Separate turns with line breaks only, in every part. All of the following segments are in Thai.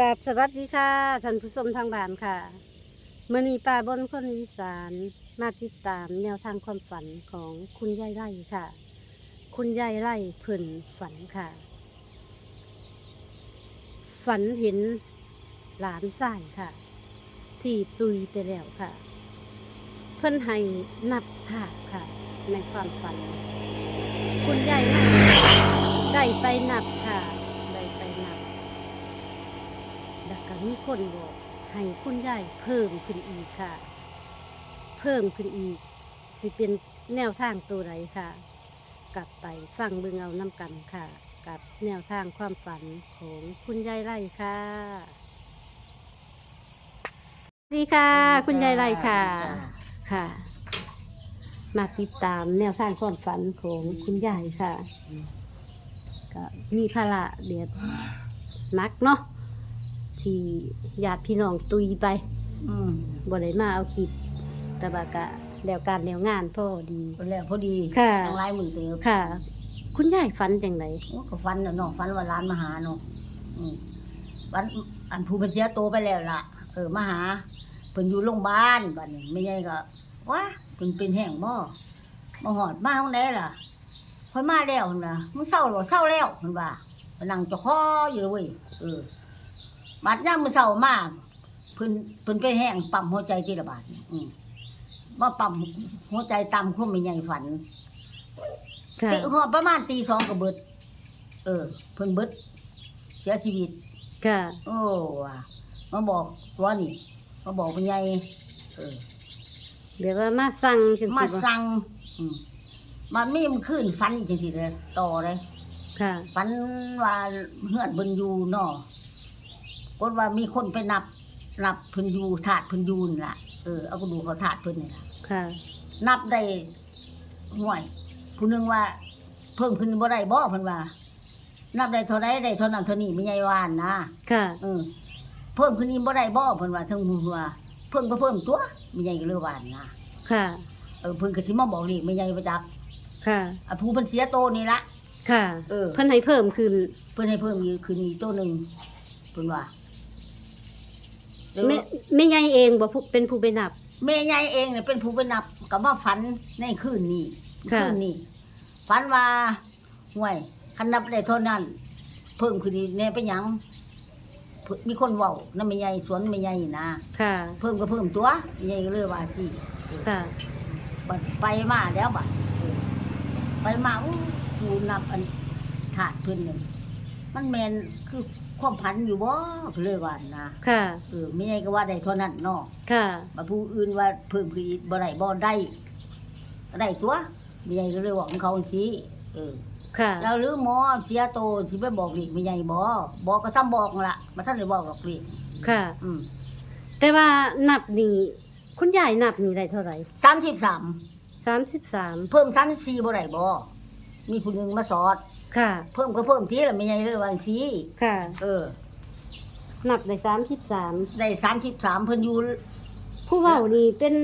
กับสวัสดีค่ะท่านผู้ชมทางบ้านค่ะมื่อนี้ป้าบนคนอีสานมาติดตามแนวทางความฝันของคุณยายไร่ค่ะ คุณยายไร่เพิ่นฝันค่ะ ฝันเห็นหลานชายค่ะ ที่ตุยไปแล้วค่ะ เพิ่นให้นับถาดค่ะ ในความฝัน คุณยายไร่ได้ไปนับค่ะได้ไปนับ แล้วก็ มีคนบอกให้คุณยายเพิ่มขึ้นอีกค่ะ เพิ่มขึ้นอีก สิเป็นแนวทางตัวไรค่ะ กลับไปฟังเบิ่งเอาน้ำกันค่ะ กับแนวทางความฝันของคุณยายไร่ค่ะสวัสดีค่ะ คุณยายไร่ค่ะค่ะ มาติดตามแนวทางความฝันของคุณยายค่ะก็มีภาระเดียดนักเนาะ ที่ญาติพี่น้องตุยไป
อืม
บ่ได้มาเอาคลิปแต่ว่ากะแล้วการแล้วงานพอดี
คนแรกพอดี
ค่ะ
ทั้งหลายมือเตียว
ค่ะ คุณยายฝันจังได
โอ้ก็ฟันน่ะเนาะฟันว่าร้านมาหาเนาะอืมวันอันผู้เป็นเสียโตวไปแล้วล่ะ เออมาหาเพิ่นอยู่โรงพยาบาลบัดนี้ไม่ใหญ่ก็ว้าเพิ่นเป็นแห้งบ่มาหอดมาห้องไหนล่ะค่อยมาแล้วหั่นน่ะมึงเศร้าหรอเศร้าแล้วเพิ่นว่าไปนั่งจะคออยู่เลยเว้ยเออ บัดยามมื้อเช้ามาเพิ่นเพิ่นเป็นแห้งปั๊มหัวใจทีละบาทนี่อืมมาปั๊มหัวใจตามคุ้มไม่ใหญ่ฝัน
ค่ะ
ตีหัวประมาณตีสองก็เบิด เออ เพิ่นเบิด เสียชีวิต
ค่ะ
โอ้ว่ะมาบอกตัวนี่มาบอกเป็นไงเออ
เดี๋ยวว่ามาสั่งจัง
มา
ซี่บ่
สั่งอืมมันไม่มันขึ้นฟันอีกจังสิเลยต่อเลย
ค่ะ
ฟันว่าเฮือนเพิ่นอยู่เนาะ กดว่ามีคนไปนับนับเพิ่นอยู่ถาดเพิ่นอยูนนล่ะเออเอากระดูกเขาถาดเพิ่นนี่ล่ะ
ค่ะ
นับได้ห่วยผู้หนึงว่า เพิ่มขึ้นบ่ได้บ่เพิ่นว่า นับได้เท่าใดได้เท่านั้นเท่านี้ไม่ใหญ่วานนะ
ค่ะ
เออเพิ่มขึ้นอีกบ่ได้บ่เพิ่นว่าทั้งหมู่ว่าเพิ่มก็เพิ่มตัวไม่ใหญ่ก็เลยว่านะ
ค่ะ
เออเพิ่นก็สิมาบอกนี่ไม่ใหญ่ประจักษ์
ค่ะ
อะผู้เพิ่นเสียโตนี่ละ
ค่ะ
เออ
เพิ่นให้เพิ่มขึ้น
เพิ่นให้เพิ่มอีกขึ้นอีกตัวหนึงเพิ่นว่า
ไม่ไม่ใหญ่เองบ่ผู้เป็นผู้ไปนับ
แม่ใหญ่เองเนี่ยเป็นผู้ไปนับก็มาฝันในคืนนี้
ค่ะ
คืนนี้ฝันว่าห่วยคันนับได้เท่านั้น เพิ่มขึ้นอีกแน่ไปหยังเพิ่นมีคนเว้านำแม่ใหญ่สวนแม่ใหญ่นะ
ค่ะ
เพิ่มก็เพิ่มตัวแม่ใหญ่ก็เลยว่าสิ
ค่ะ
บัดไปมาแล้วบัดเออไปมาอู้กูนับอันถาดเพิ่นหนึ่งมันแมนคือ ความพันอยู่บ่ก็เลยว่านะ
ค่ะ
เออไม่ใช่ก็ว่าได้เท่านั้นเนาะ
ค่ะ
มาผู้อื่นว่าเพิ่มคือบ่ได้บ่ได้ได้ตัวไม่ใช่ก็เลยบอกของเขาสิเออ
ค่ะ
แล้วหรือหมอเสียโตสิไปบอกอีกไม่ใช่บ่บอกก็ซ้ำบอกนั่นล่ะมาท่านได้บอกหรอกพี่
ค่ะ
อืม
แต่ว่านับนี่คุณยายนับนี่ได้เท่าไหร่
33
สามสิบสาม
เพิ่ม34บ่ได้บ่มีผู้หนึงมาสอด
ค่ะ
เพิ่มก็เพิ่มทีละไม่ใช่เลยว่าสิ
ค่ะ
เออ
นับได้สามสิบสาม
ได้สามสิบสามเพิ่นอยู่
ผู้เว้านี่เป็น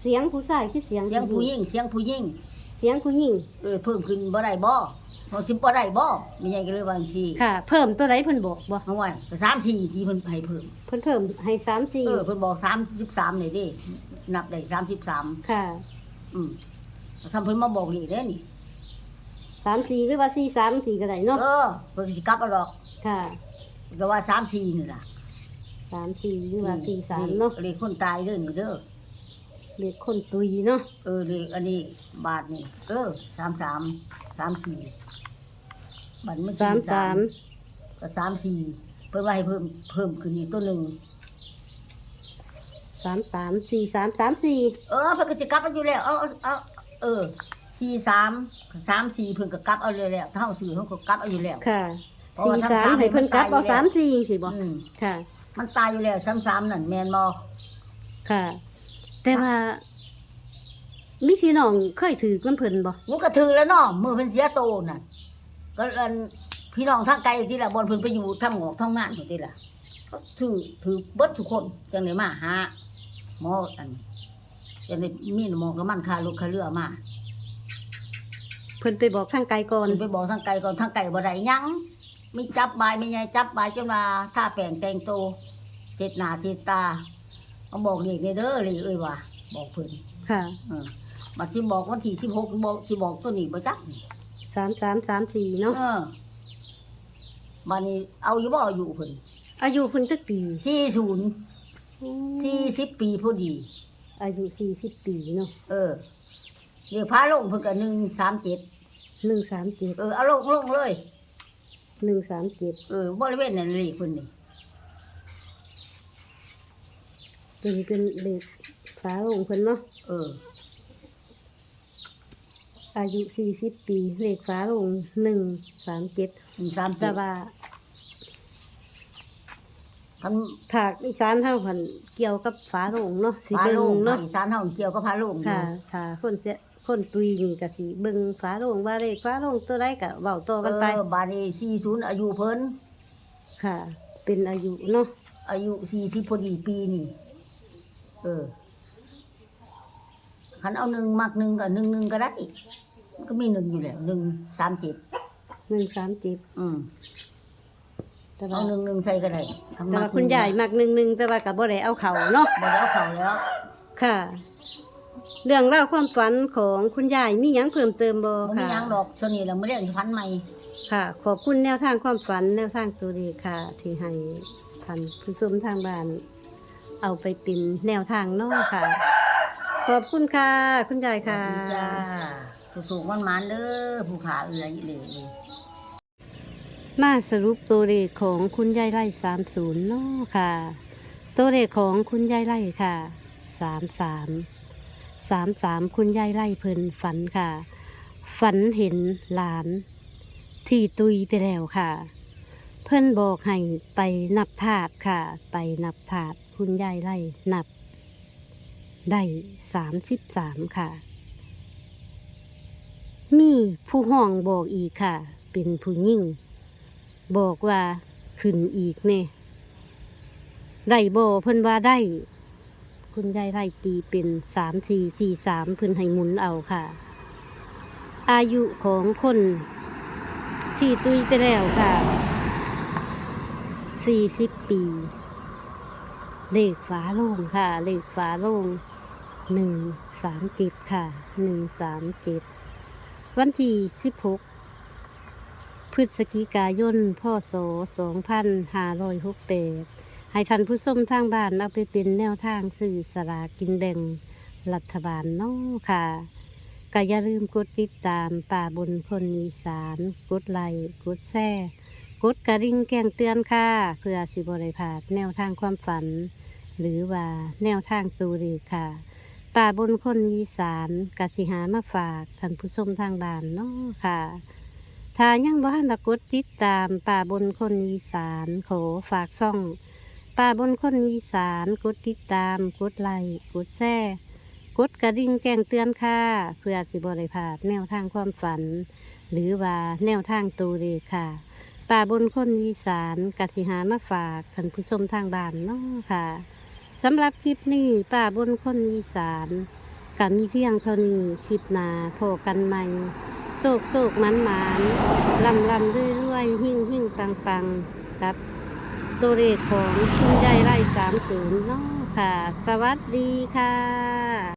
เสียงผู้ชายคือเสียง
เสียงผู้หญิงเสียงผู้หญิง
เสียงผู้หญิง
เออเพิ่มขึ้นบ่ได้บ่พอสิบ่ได้บ่มีหยังก็เลยว่าจังซี่
ค่ะ เพิ่มตัวไหนเพิ่นบอกบ่
เอาไว้ก็สามสี่ที่เพิ่นให้เพิ่ม
เพิ่นเพิ่มให้สามสี่
เออเพิ่นบอก33นี่เด้นับได้33
ค่ะ
อืมซ้ำเพิ่นมาบอกนี่เด้นี่
สามสี่หรือว่าสี่สามสี่ก็ได้เนาะ
เออเพิ่นสิกลับเอาดอก
ค่ะ
ก็ว่า34นี่ล่ะ
สามสี่หรือว่าสี่สามเนาะ
เลขคนตายเด้อนี่เด้อ
เด็กคนตุยเนาะ
เออเลขอันนี้บาทนี่เออ33 34บัตรมัน
สามสาม
ก็สามสี่เพิ่นว่าให้เพิ่มเพิ่มขึ้นอีกตัวหนึ่ง
สามสามสี่สามสามสี่
เออเพิ่นก็สิกลับเอาอยู่แล้วเอาเอาเอาเออ สี่สามสามสี่เพิ่นก็กลับเอาเลยแล้วถ้าเฮาซื้อเฮาก็กลับเอาอยู่แล้ว
ค่ะ
เพราะว่า
สี่
ทั้ง
สาม
สาม
ให้เพิ่นกลับ
มัน
เอา
ตายอยู่แล้ว
สามสี่สิบ่
อืม
ค่ะ
มันตายอยู่แล้วซ้ำๆนั่นแม่นบ่
ค่ะ แต่ว่ามีพี่น้องเคยถือกันเพิ่นบ่
มันก็ถือแล้วเนาะมือเพิ่นเสียโตน่ะ ก็อันพี่น้องทางไกลที่ละบ่เพิ่นไปอยู่ทำงอกทำงานอยู่ที่ละก็ถือถือเบิดทุกคนจังได๋มาหาหมออันจังได๋มีหมอกับมันค่ารถค่าเรือมา
เพิ่นไปบอกทางไกลก่อน
เพิ่นไปบอกทางไกลก่อนทางไกลบ่ได้หยังไม่จับบายไม่ไงจับบายจนมาถ้าแปลงแต่งโตวเสร็จหน้าเสร็จตาเขาบอกเด็กในเด้อเลยเอ้ยว่าบอกเพิ่น
ค่ะ
เออบัดสิบอกวันที่สิบหกบอกสิบอกตัวนี้บ่จักนี่
สามสามสามสี่เนาะ
เออบัดนี้เอาอยู่บ่อยู่เพิ่น
อายุคุณจักปี
สี่ศูนย์สี่สิบปีพอดี
อายุสี่สิบปีเนาะ
เออเดี๋ยวพาลงเพิ่นก็หนึ่งสามเจ็ด
หนึ่งสามเจ็ด
เออเอาลงลงเลย
หนึ่งสามเจ็ด
เออบริเวณนั้นเลยเพิ่นนี่
ตัวนี้เป็นเลขฟ้าโรงเพิ่นเนาะ
เออ
อายุสี่สิบปีเลขฟ้าโรงหนึ่งสามเจ็ด
หนึ่งสาม
แต่
เจ็ด
ว่า
คัน
ถากอีสานเท่าพันเกี่ยวกับฟ้าโรงเนาะสี
พา
เบิ
ล
ง
ง
เนาะ
อีสานเฮาเกี่ยวกับพาลงอยู่
ค่ะถ้าคนเสีย คนตุยนี่ก็สิเบิ่งฟ้าโรงว่าเลขฟ้าโรงตัวใดก็เว้าต่อ
เอ
กันไป
อบาดนี้สี่ศูนย์อายุเพิ่น
ค่ะ เป็นอายุเนาะ
อายุสี่สิบพอดีปีนี่เออคันเอาหนึ่งมักหนึ่งกับหนึ่งหนึ่งก็ได้มันก็มีหนึ่งอยู่แล้วหนึ่งสามเจ็ด
หนึ่งสามเจ็ด
อืม
แต่ว่า
เอาหนึ่งหนึ่งใส่ก็ได้ทำ
แต่
มั
ว่ากคุณยายมักหนึ่งหนึ่งแต่ว่ากับบ่ได้เอาเขาเนาะ
บ่ได้เอาเข่าแล้ว
ค่ะ เรื่องเล่าวความฝันของคุณยายมีหยังเพิ่มเติมบ่
มันไม่
ค่ะ
ยังดอกตัวนี้เราไม่ได้พันใหม่
ค่ะ ขอบคุณแนวทางความฝันแนวทางตัวดีค่ะ ที่ให้ท่านผู้ชมทางบ้าน เอาไปเป็นแนวทางเนาะค่ะ ขอบคุณค่ะ คุณยายค่ะ
ขอบณจ้าสูงๆมันมันๆเด้อผู้ขาเอือยเลย
มาสรุปตัวเลขของคุณยายไร่สามศูนย์เนาะค่ะ ตัวเลขของคุณยายไร่ค่ะสามสาม สามสามคุณยายไร่เพิ่นฝันค่ะ ฝันเห็นหลานที่ตุยไปแล้วค่ะ เพิ่อนบอกให้ไปนับถาดค่ะ ไปนับถาดคุณยายไร่นับ ได้สามสิบสามค่ะ มีผู้ห้องบอกอีกค่ะ เป็นผู้ยิ่ง บอกว่าขึ้นอีกเนี่ยได้บ่เพิ่นว่าได้ คุณยายไร่ตีเป็นสามสี่สี่สามพิ่นให้หมุนเอาค่ะ อายุของคนที่ตุยไปแล้วค่ะสี่สิบปี เลขฝาโล่งค่ะ เลขฝาโล่งหนึ่งสามเจ็ดค่ะหนึ่งสามเจ็ดวันที่สิบหกพฤศจิกายนพศสองพันห้าร้อยหกแปด ให้ท่านผู้ชมทางบ้านเอาไปเป็นแนวทางสื่อสลากกินแบ่งรัฐบาลเน้อค่ะก็อย่าลืมกดติดตามป่าบนคนอีสาน กดไลค์กดแชร์กดกระดิ่งแจ้งเตือนค่ะ เพื่อสิบริพาดแนวทางความฝัน หรือว่าแนวทางตูรีค่ะป่าบนคนอีสานกสิหามาฝากท่านผู้ชมทางบ้านเนาะค่ะถ้ายังบ่ทันได้กดติดตามป่าบนคนอีสาน ขอฝากซ่อง ป่าบนคนอีสานกดติดตาม กดไลค์กดแชร์กดกระดิ่งแจ้งเตือนค่ะ เพื่อสิบริพลาดแนวทางความฝัน หรือว่าแนวทางตูเรค่ะป่าบนคนอีสานกสิหามาฝากท่านผู้ชมทางบ้านเนาะค่ะสำหรับคลิปนี้ป่าบนคนอีสานก็มีเพียงเท่านี้คลิปนาโผกันใหม่โศกโศกมันมานลำลำเรื่อยหิ่งหิ่งปังปังครับ ตัวเลขของคุณยายไร่สามศูนย์เนาะค่ะ สวัสดีค่ะ